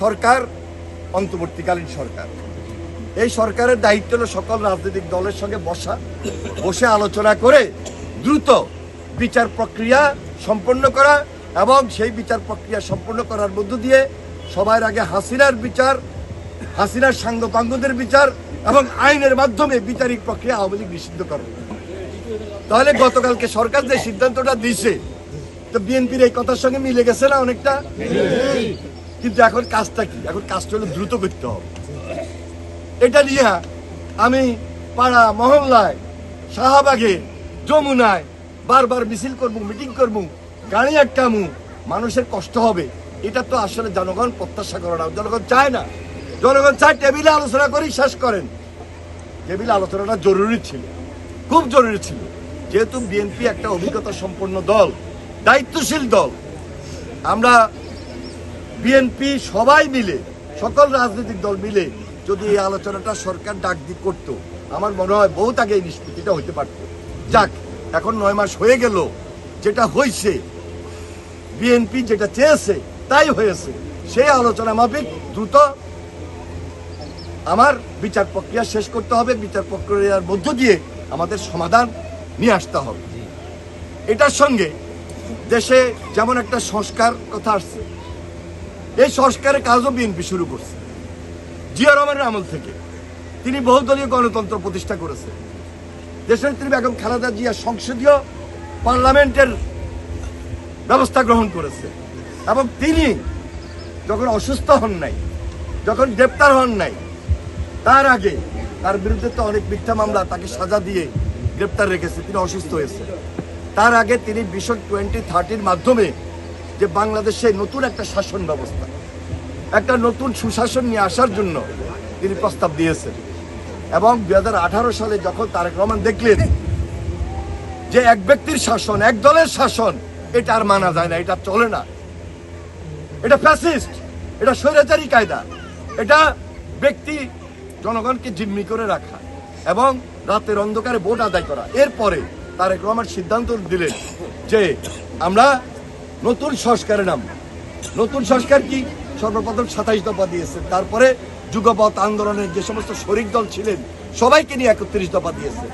সরকার, অন্তর্বর্তীকালীন সরকার। এই সরকারের দায়িত্ব হলো সকল রাজনৈতিক দলের সঙ্গে বসা, বসে আলোচনা করে দ্রুত বিচার প্রক্রিয়া সম্পন্ন করা এবং সেই বিচার প্রক্রিয়া সম্পন্ন করার মধ্য দিয়ে সবার আগে হাসিনার বিচার, হাসিনার সাঙ্গপাঙ্গদের বিচার এবং আইনের মাধ্যমে বিচারিক প্রক্রিয়া আওয়ামী লীগ নিষিদ্ধ করে। তাহলে গতকালকে সরকার যে সিদ্ধান্তটা দিছে তো বিএনপির এই কথার সঙ্গে মিলে গেছে না অনেকটা? কিন্তু এখন কাজটা কি? এখন কাজটা হলো দ্রুত করতে হবে। এটা নিয়ে আমি পাড়া মহল্লায়, শাহবাগে, যমুনায় বারবার মিছিল করব, মিটিং করব, গাড়ি আটকামু মানুষের কষ্ট হবে। এটা তো আসলে জনগণ প্রত্যাশা করে না। জনগণ চায় না। জনগণ চায় টেবিলে আলোচনা করি, শেষ করেন। টেবিলে আলোচনাটা জরুরি ছিল। খুব জরুরি ছিল। যেহেতু বিএনপি একটা অভিজ্ঞতা সম্পন্ন দল, দায়িত্বশীল দল। আমরা বিএনপি সবাই মিলে সকল রাজনৈতিক দল মিলে যদি এই আলোচনাটা সরকার ডাক দিয়ে করতো আমার মনে হয় বহুত আগে এই নিষ্পত্তিটা হইতে পারত। যাক এখন নয় মাস হয়ে গেল যেটা হয়েছে বিএনপি যেটা চেয়েছে তাই হয়েছে। সেই আলোচনা মাফিক দ্রুত আমার বিচার প্রক্রিয়া শেষ করতে হবে বিচার প্রক্রিয়ার মধ্য দিয়ে আমাদের সমাধান নিয়ে আসতে হবে। এটার সঙ্গে দেশে যেমন একটা সংস্কার কথা আসছে এই সংস্কারের কাজও বিএনপি শুরু করছে। জিয়া রহমানের আমল থেকে। তিনি বহুদলীয় গণতন্ত্র প্রতিষ্ঠা করেছে দেশের তিনি বেগম খালেদা জিয়া সংসদীয় পার্লামেন্টের ব্যবস্থা গ্রহণ করেছে এবং তিনি যখন অসুস্থ হন নাই, যখন গ্রেপ্তার হন নাই, তার আগে তার বিরুদ্ধে তো অনেক মিথ্যা মামলা তাকে সাজা দিয়ে গ্রেপ্তার রেখেছে, তিনি অসুস্থ হয়েছে তার আগে তিনি ভিশন টোয়েন্টি থার্টির মাধ্যমে যে বাংলাদেশে নতুন একটা শাসন ব্যবস্থা, একটা নতুন সুশাসন নিয়ে আসার জন্য তিনি প্রস্তাব দিয়েছেন। এবং দু হাজার আঠারো সালে যখন তারেক রহমান দেখলেন যে এক ব্যক্তির শাসন, এক দলের শাসন, এটা আর মানা যায় না, এটা চলে না। এটা ফ্যাসিস্ট এটা স্বৈরাচারী কায়দা, এটা ব্যক্তি জনগণকে জিম্মি করে রাখা এবং রাতের অন্ধকারে ভোট আদায় করা। এরপরে তারেক রহমান সিদ্ধান্ত দিলেন যে আমরা নতুন সংস্কারের নাম। নতুন সংস্কার কি? সর্বপ্রথম সাতাইশ দফা দিয়েছে। তারপরে যুগপথ আন্দোলনের যে সমস্ত শরিক দল ছিলেন, সবাইকে নিয়ে একত্রিশ দফা দিয়েছে।